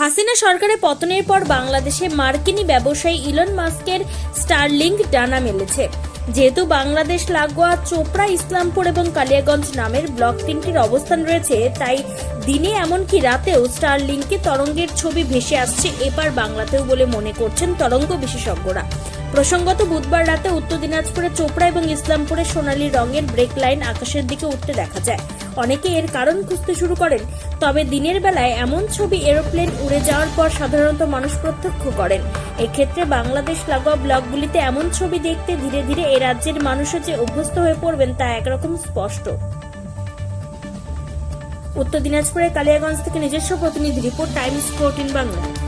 হাসিনা সরকারের পতনের পর বাংলাদেশে মার্কিনী ব্যবসায়ী ইলন মাস্কের স্টারলিংক ডানা মেলেছে। যেহেতু বাংলাদেশ, লাগোয়া, চোপড়া, ইসলামপুর এবং কালিয়াগঞ্জ নামের ব্লক তিনটির অবস্থান রয়েছে, তাই দিনে এমনকি রাতেও স্টারলিংকে তরঙ্গের ছবি ভেসে আসছে। এবার বাংলাতেও বলে মনে করছেন তরঙ্গ বিশেষজ্ঞরা। প্রসঙ্গত, বুধবার রাতে উত্তর দিনাজপুরে চোপড়া এবং ইসলামপুরে সোনালী রঙের ব্রেক লাইন আকাশের দিকে উঠতে দেখা যায়। অনেকে এর কারণ খুঁজতে শুরু করেন, তবে দিনের বেলায় এমন ছবি এরোপ্লেন উড়ে যাওয়ার পর সাধারণত মানুষ প্রত্যক্ষ করেন। এক্ষেত্রে বাংলাদেশ লাগোয়া ব্লকগুলিতে এমন ছবি দেখতে ধীরে ধীরে এ রাজ্যের মানুষও যে অভ্যস্ত হয়ে পড়বেন তা একরকম স্পষ্ট। উত্তর দিনাজপুরের কালিয়াগঞ্জ থেকে নিজস্ব প্রতিনিধি রিপোর্ট, টাইমস ফোরটিন বাংলা।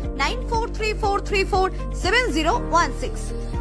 9434347016.